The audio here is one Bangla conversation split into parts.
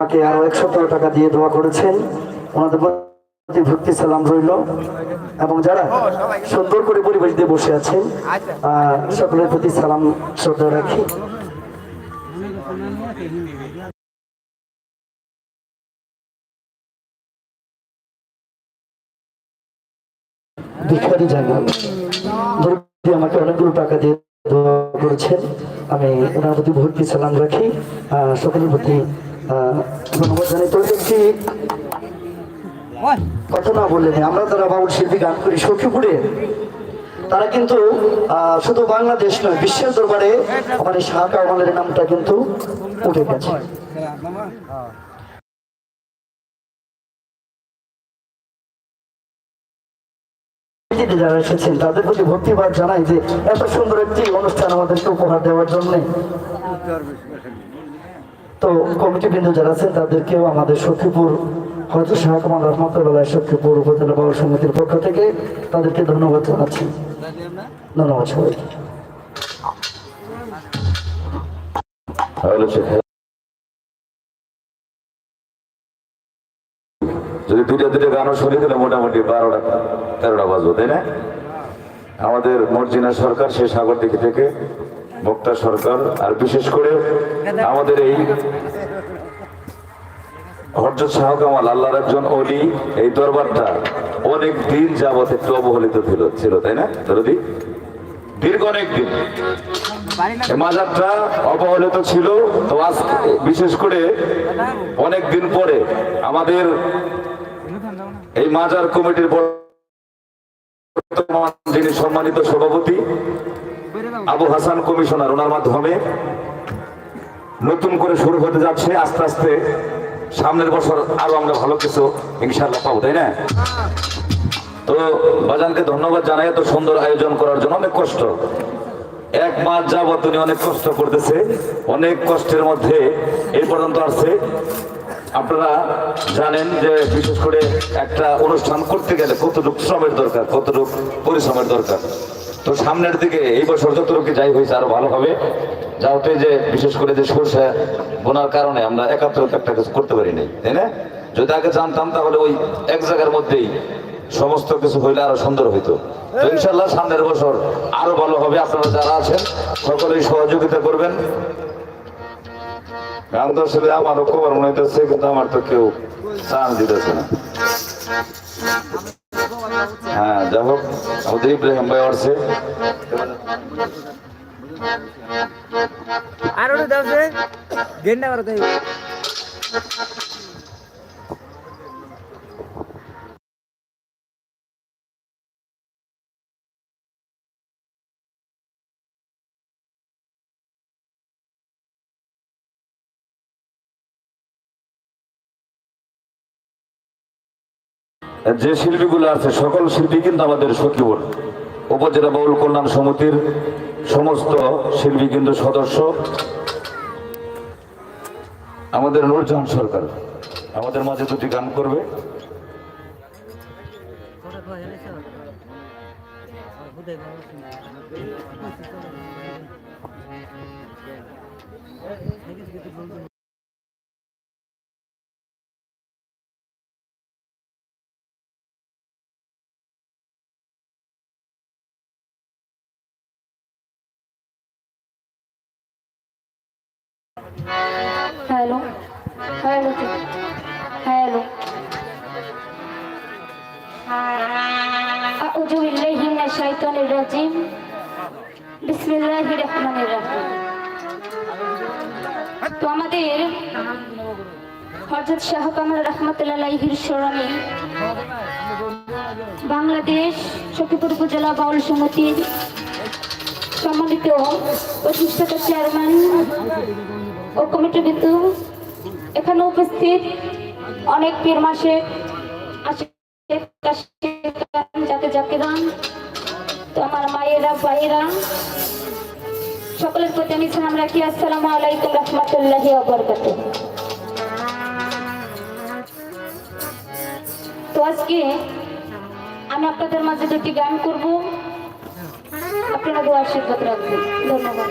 আমাকে আরও একশো টাকা দিয়ে দোয়া করেছেন। ওনাদের প্রতি ভক্তি, সালাম রইল। এবং যারা সুন্দর করে পরিবেশ দিয়ে বসে আছেন সকলের প্রতি সালাম, শ্রদ্ধা রাখি। ভিখারি জায়গা। আমাকে অনেকগুলো টাকা দিয়ে করেছেন। আমি ওনার প্রতি ভর্তি সালাম রাখি। সকলের প্রতি ধন্যবাদ জানাই তো একটি কথা না বললেন আমরা যারা বাউল শিল্পী গান করি সখীপুরে তারা কিন্তু শুধু বাংলাদেশ নয়, বিশ্বের দরবারে আমাদের শাহ কামালের নামটা কিন্তু উঠে গেছে। যারা এসেছেন তাদের প্রতি ভক্তিবাদ জানাই যে এত সুন্দর একটি অনুষ্ঠান আমাদেরকে উপহার দেওয়ার জন্য তো কমিটি বৃন্দ যারা আছেন, তাদেরকেও আমাদের সখীপুর হয়তো শাহ কামাল রহমতুল্লাহ সখীপুর উপজেলা বাবা সমিতির পক্ষ থেকে তাদেরকে ধন্যবাদ জানাচ্ছি। ধন্যবাদ সবাই তাহলে সেখানে যদি দুইটা দুইটা গানও শুনি, তাহলে মোটামুটি বারোটা, তেরোটা বাজবো, তাই না? আমাদের মর্জিনা সরকার, সে সাগর দিকে থেকে মুক্তা সরকার, আর বিশেষ করে আমাদের এই হরজত শাহ কামাল, আল্লাহর একজন অলি এই দরবারটা অনেক দিন যাবত একটু অবহেলিত ছিল ছিল, তাই না? দরদি? দীর্ঘ অনেক দিন। মাজারটা অবহেলিত ছিল, তো আজ বিশেষ করে অনেক দিন পরে আমাদের এই মাজার কমিটির যিনি সম্মানিত সভাপতি আবু হাসান কমিশনার, ওনার মাধ্যমে নতুন করে শুরু হতে যাচ্ছে। আস্তে আস্তে সামনের বছর আরও আমরা ভালো কিছু ইনশাল্লাহ পাবো, তাই না? তো বাজানকে ধন্যবাদ জানাই, এত সুন্দর আয়োজন করার জন্য অনেক কষ্ট। এক মাস যাবত উনি অনেক কষ্ট করতেছে, অনেক কষ্টের মধ্যে এই পর্যন্ত আসছে। আপনারা জানেন যে বিশেষ করে একটা অনুষ্ঠান করতে গেলে কতটুকু শ্রমের দরকার, কতটুকু পরিশ্রমের দরকার। তো সামনের দিকে এই বছর যতটুকু যাই হয়েছে আরও ভালো হবে। যাতে যে বিশেষ করে যে সরষে বোনার কারণে আমরা একাত্র একটা কিছু করতে পারি নাই, তাই না? যদি আগে জানতাম তাহলে ওই এক জায়গার মধ্যেই সমস্ত কিছু হইলে আরও সুন্দর হইতো। তো ইনশাল্লাহ সামনের বছর আরও ভালো হবে। আপনারা যারা আছেন, সকলেই সহযোগিতা করবেন। গান তো আসলে আমারও খবর মনে হইতেছে, কিন্তু আমার তো কেউ চান দিতেছে না। হ্যাঁ যাই হোক আমাদের ইব্রাহিম ভাই আসছে। আর ওটা দাও গেন্ডা করতে যে শিল্পীগুলো আছে, সকল শিল্পী কিন্তু আমাদের সখীপুর। উপজেলা বাউল কল্যাণ সমিতির সমস্ত শিল্পী কিন্তু সদস্য। আমাদের নূরজাহান সরকার, আমাদের মাঝে দুটি গান করবে। বাংলাদেশ সখীপুর উপজেলা বাউল সমিতির সম্মানিত প্রতিষ্ঠাতা চেয়ারম্যান ও কমিটিবৃন্দ এখানে উপস্থিত অনেক পীর মাসে যাকে যাকে দান তো আমার মায়েরা, ভাইয়েরা সকলের প্রতি আমি সালাম রাখি। আসসালামু আলাইকুম রহমতুল্লাহি বরকাত তো আজকে আমি আপনাদের মাঝে দুটি গান করব। আপনারা দু আশীর্বাদ রাখবেন। ধন্যবাদ।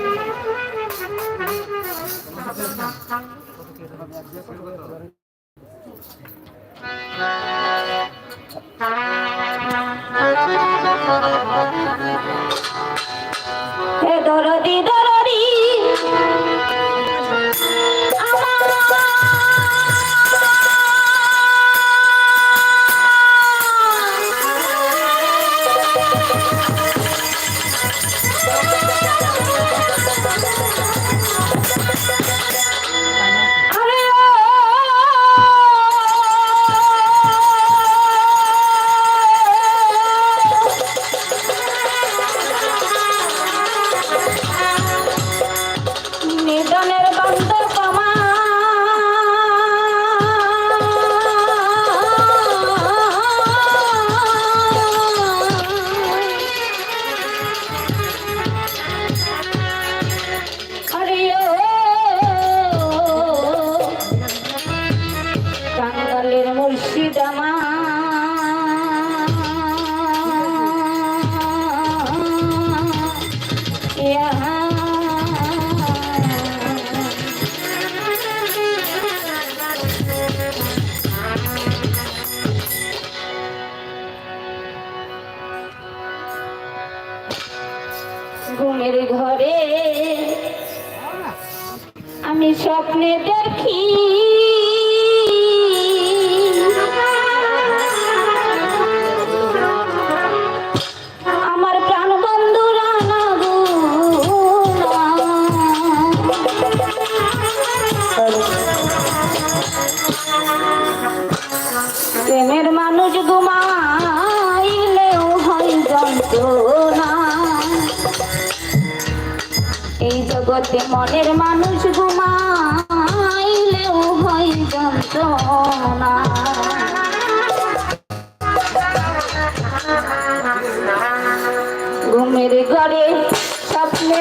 হে দরদি Jama. এই জগতে মনের মানুষ ঘুমাইলেও হয় যন্ত্রণা। ঘুমের ঘরে স্বপ্নে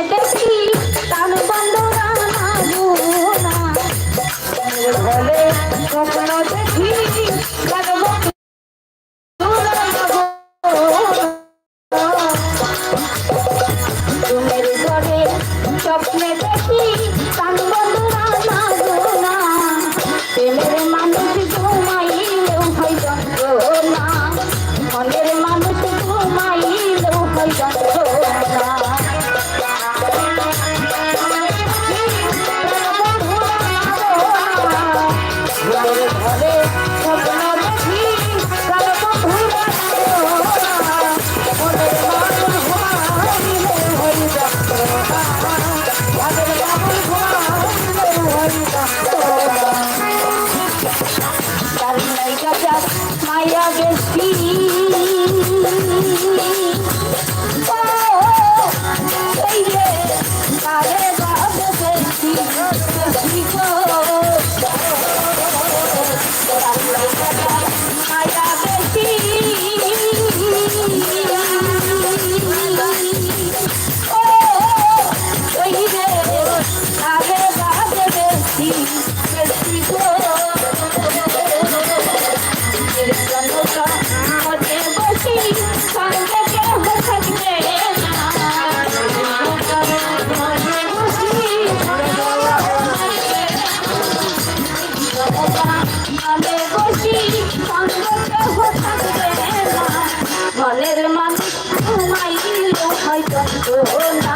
মনের মানুষ ঘুমাইলেও হয় যন্ত্রণা।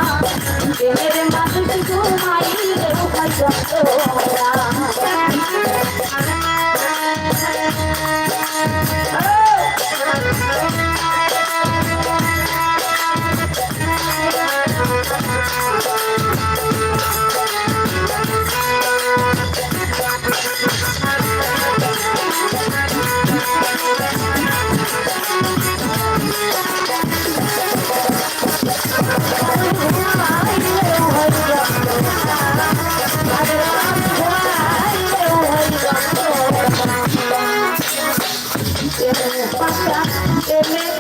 প্রেমের মানুষ ঘুমাইলেও হয় যন্ত্রণা। Amen.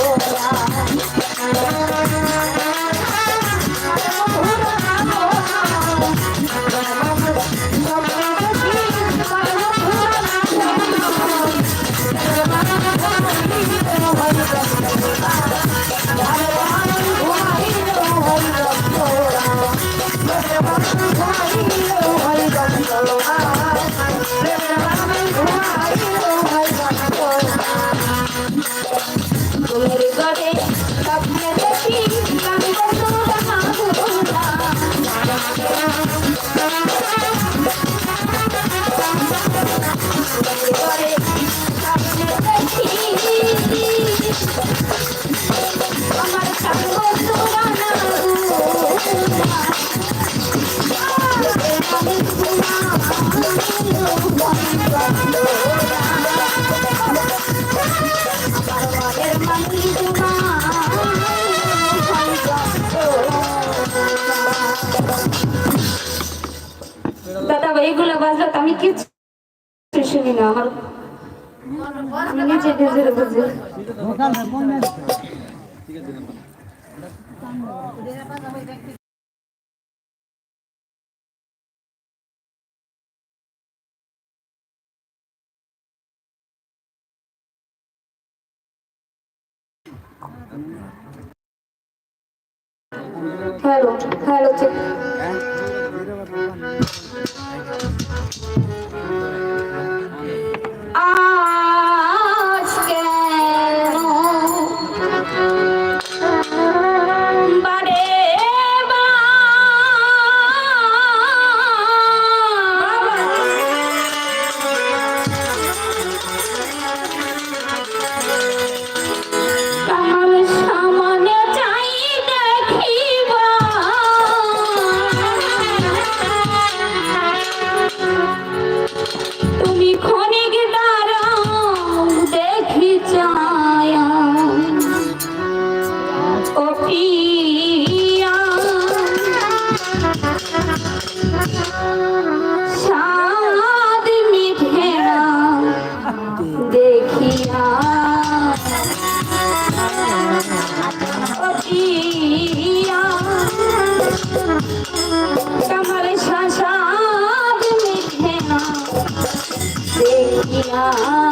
ahora. ঠিক আছে বুঝি ঠিক আছে হ্যালো হ্যালো ঠিক। Yeah.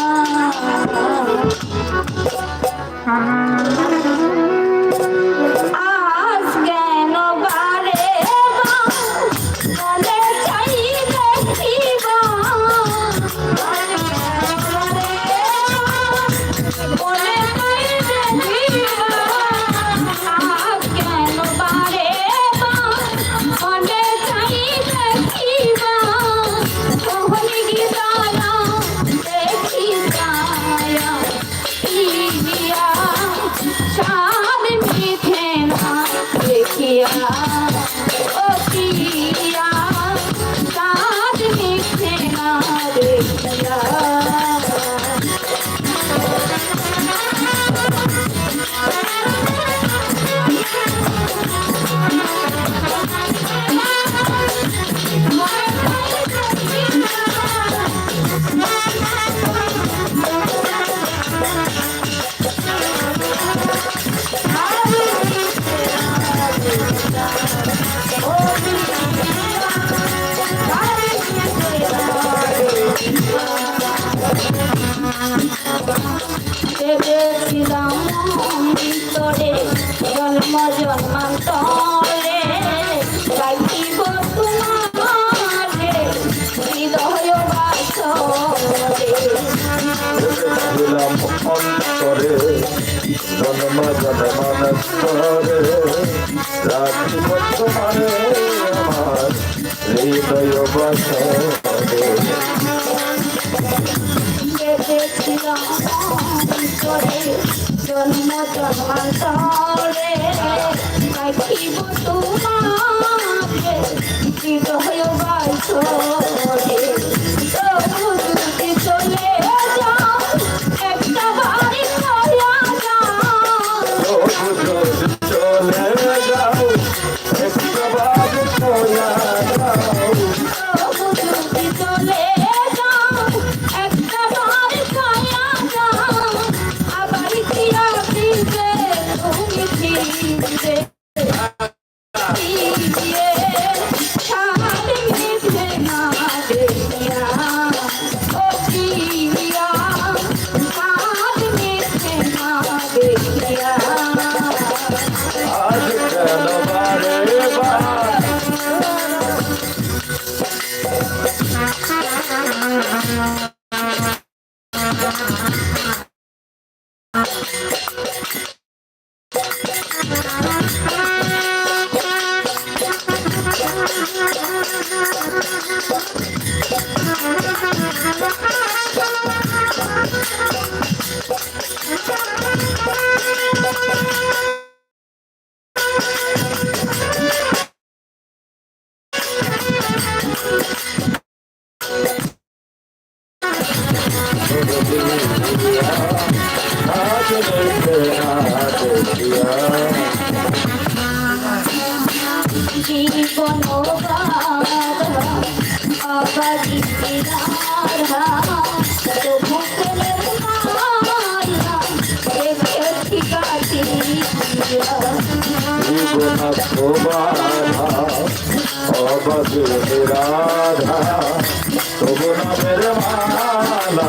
করে জন্ম জন্মান্তরে কাটিব তোমাকে হৃদয় বাছো girl, বাধা অবধু রাধা তবু নামের মালা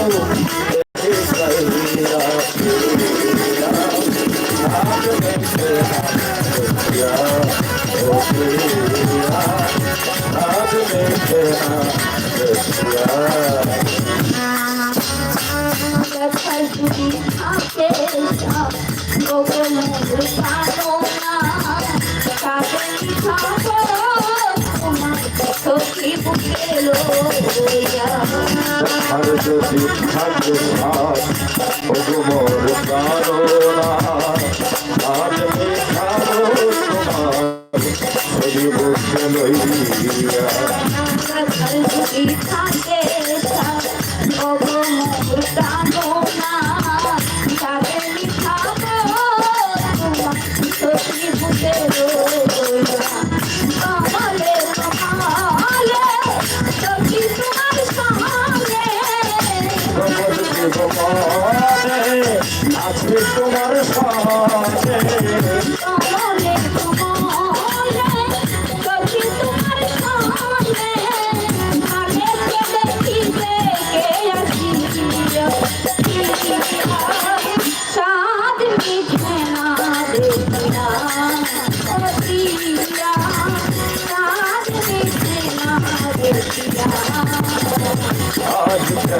হর যদি হর ভাব ও মোর কারোনা আজ দেখাবো তোমার হরি বসে লইয়া Thank you.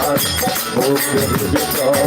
আমার বুকের ভিতরে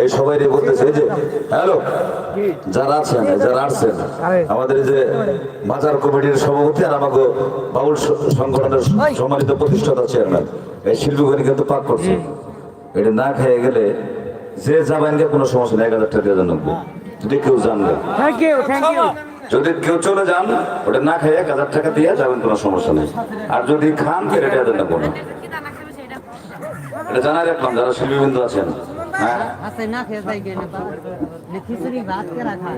এই সবাই রে বলতেছে এই যে হ্যালো যারা আছেন যারা আসছেন আমাদের এই যে বাজার কমিটির সভাপতি আর আমাকে বাউল সংগঠনের সম্মানিত প্রতিষ্ঠাতা চেয়ারম্যান এই শিল্পীগণি কিন্তু পাক করছে। এটা না খেয়ে গেলে যে যাবেন গে কোনো সমস্যা নেই এক হাজার টাকা দিয়ে জানবে যদি কেউ জানবে ইউ যদি কেউ চলে যান ওটা না খেয়ে এক হাজার টাকা দিয়ে যাবেন কোনো সমস্যা নেই। আর যদি খান ফের এটা দেন না কোনো। এটা জানাই রাখলাম যারা শিল্পীবৃন্দ আছেন হ্যাঁ। হাতে না খেয়ে যাই গেলে খিচুড়ি ভাত কে রাখা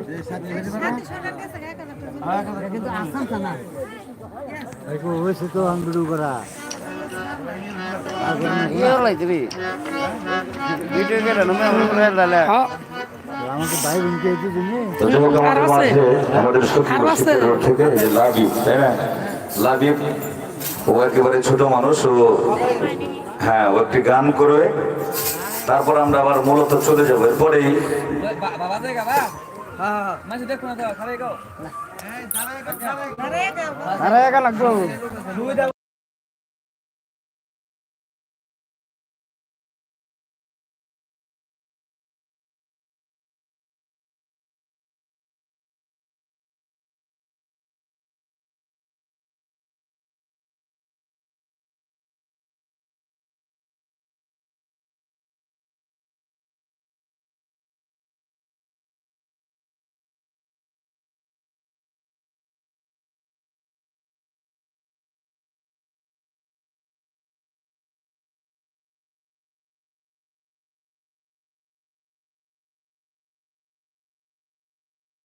কিন্তু আসাম না। হয়েছে তো আন্দোলন করা আমাকে ভাই বোনকে একটু দিনে আমাদের সত্যি থেকে এই যে তাই না? লাবিব ও একেবারে ছোট মানুষ ও হ্যাঁ ও একটি গান করে তারপর আমরা আবার মূলত চলে যাব এরপরেই লাগবো